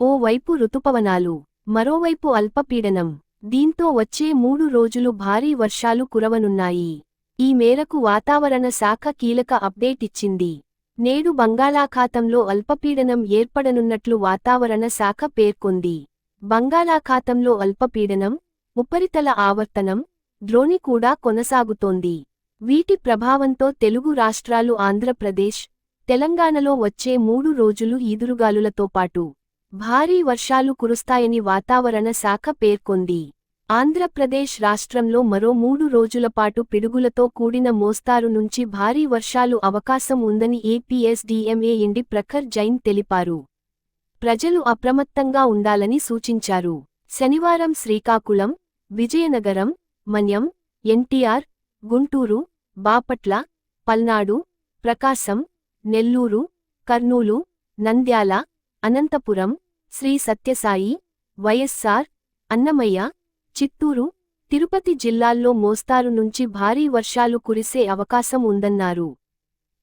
ఓవైపు రుతుపవనాలు మరోవైపు అల్పపీడనం. దీంతో వచ్చే మూడు రోజులు భారీ వర్షాలు కురవనున్నాయి. ఈ మేరకు వాతావరణ శాఖ కీలక అప్డేట్ ఇచ్చింది. నేడు బంగాళాఖాతంలో అల్పపీడనం ఏర్పడనున్నట్లు వాతావరణ శాఖ పేర్కొంది. బంగాళాఖాతంలో అల్పపీడనం ఉపరితల ఆవర్తనం ద్రోణి కూడా కొనసాగుతోంది. వీటి ప్రభావంతో తెలుగు రాష్ట్రాలు ఆంధ్రప్రదేశ్ తెలంగాణలో వచ్చే మూడు రోజులు ఈదురుగాలులతో పాటు భారీ వర్షాలు కురుస్తాయని వాతావరణ శాఖ పేర్కొంది. ఆంధ్రప్రదేశ్ రాష్ట్రంలో మరో మూడు రోజులపాటు పిడుగులతో కూడిన మోస్తారు నుంచి భారీ వర్షాలు అవకాశం ఉందని ఏపీఎస్డీఎంఏ ఎండి ప్రఖర్ జైన్ తెలిపారు. ప్రజలు అప్రమత్తంగా ఉండాలని సూచించారు. శనివారం శ్రీకాకుళం విజయనగరం మన్యం ఎన్టీఆర్ గుంటూరు బాపట్ల పల్నాడు ప్రకాశం నెల్లూరు కర్నూలు నంద్యాల అనంతపురం శ్రీ సత్యసాయి వైఎస్సార్ అన్నమయ్య చిత్తూరు తిరుపతి జిల్లాల్లో మోస్తారు నుంచి భారీ వర్షాలు కురిసే అవకాశం ఉందన్నారు.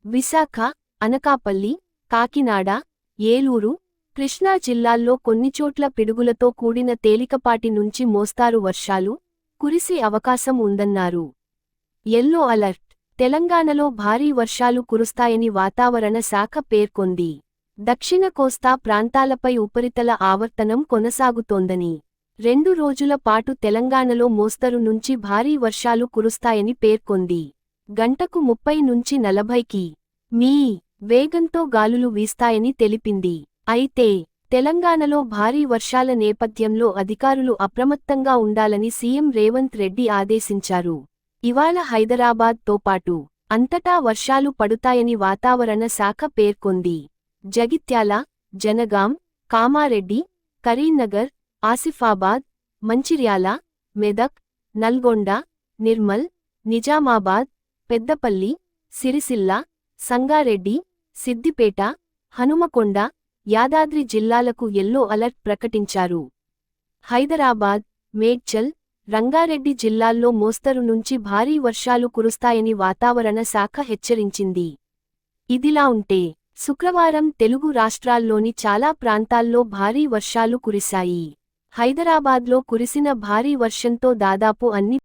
విశాఖ అనకాపల్లి కాకినాడ ఏలూరు కృష్ణా జిల్లాల్లో కొన్నిచోట్ల పిడుగులతో కూడిన తేలికపాటి నుంచి మోస్తారు వర్షాలు కురిసే అవకాశం ఉందన్నారు. ఎల్లో అలర్ట్ తెలంగాణలో భారీ వర్షాలు కురుస్తాయని వాతావరణ శాఖ పేర్కొంది. దక్షిణ కోస్తా ప్రాంతాలపై ఉపరితల ఆవర్తనం కొనసాగుతోందని రెండు రోజుల పాటు తెలంగాణలో మోస్తరు నుంచి భారీ వర్షాలు కురుస్తాయని పేర్కొంది. గంటకు ముప్పై నుంచి నలభైకి మీ వేగంతో గాలులు వీస్తాయని తెలిపింది. అయితే తెలంగాణలో భారీ వర్షాల నేపథ్యంలో అధికారులు అప్రమత్తంగా ఉండాలని సీఎం రేవంత్ రెడ్డి ఆదేశించారు. ఇవాళ హైదరాబాద్తో పాటు అంతటా వర్షాలు పడుతాయని వాతావరణ శాఖ పేర్కొంది. జగిత్యాల జనగాం కామారెడ్డి కరీంనగర్ ఆసిఫాబాద్ మంచిర్యాల మెదక్ నల్గొండ నిర్మల్ నిజామాబాద్ పెద్దపల్లి సిరిసిల్ల సంగారెడ్డి సిద్దిపేట హనుమకొండ యాదాద్రి జిల్లాలకు ఎల్లో అలర్ట్ ప్రకటించారు. హైదరాబాద్ మేడ్చల్ రంగారెడ్డి జిల్లాల్లో మోస్తరు నుంచి భారీ వర్షాలు కురుస్తాయని వాతావరణ శాఖ హెచ్చరించింది. ఇదిలా ఉంటే శుక్రవారం తెలుగు రాష్ట్రాల్లోని చాలా ప్రాంతాల్లో భారీ వర్షాలు కురిశాయి. హైదరాబాద్లో కురిసిన భారీ వర్షంతో దాదాపు అన్ని